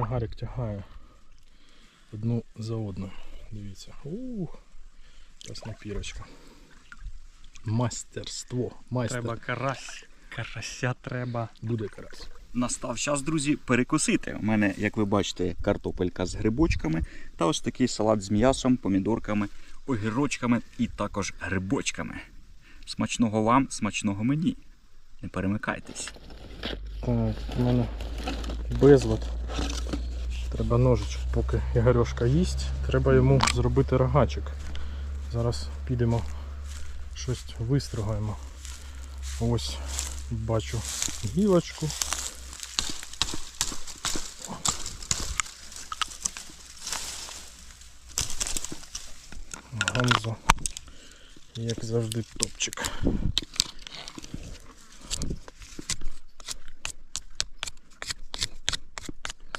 кочегарик тягає одну за одною. Дивіться. Ух, красна пірочка. Мастерство. Майстер. Треба карась. Карася треба. Буде карась. Настав час, друзі, перекусити. У мене, як ви бачите, картопелька з грибочками та ось такий салат з м'ясом, помідорками, огірочками і також грибочками. Смачного вам, смачного мені. Не перемикайтесь. Так, у мене безлад. Треба ножичок, поки Ігорьошка їсть, треба йому зробити рогачик. Зараз підемо щось вистругаємо. Ось бачу гілочку. Гамзо, як завжди, топчик.